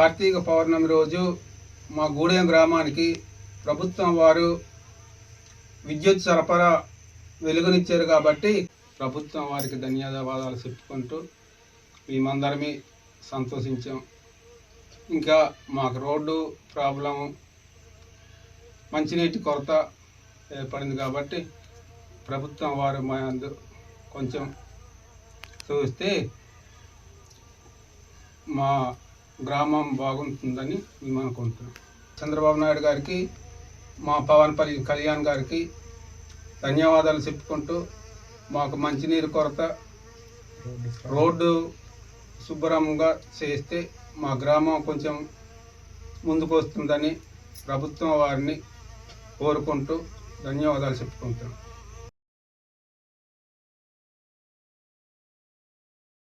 కార్తీక పౌర్ణమి రోజు మా గూడెం గ్రామానికి ప్రభుత్వం వారు విద్యుత్ సరఫరా వెలుగునిచ్చారు కాబట్టి ప్రభుత్వం వారికి ధన్యవాదాలు చెప్పుకుంటూ మేమందరమే సంతోషించాం. ఇంకా మాకు రోడ్డు ప్రాబ్లము మంచినీటి కొరత ఏర్పడింది కాబట్టి ప్రభుత్వం వారు మా అందు కొంచెం చూస్తే మా గ్రామం బాగుంటుందని మేము అనుకుంటున్నాం. చంద్రబాబు నాయుడు గారికి మా పవన్పల్లి కళ్యాణ్ గారికి ధన్యవాదాలు చెప్పుకుంటూ మాకు మంచినీరు కొరత రోడ్డు శుభ్రంగా చేస్తే మా గ్రామం కొంచెం ముందుకు వస్తుందని ప్రభుత్వం వారిని కోరుకుంటూ ధన్యవాదాలు చెప్పుకుంటున్నాం.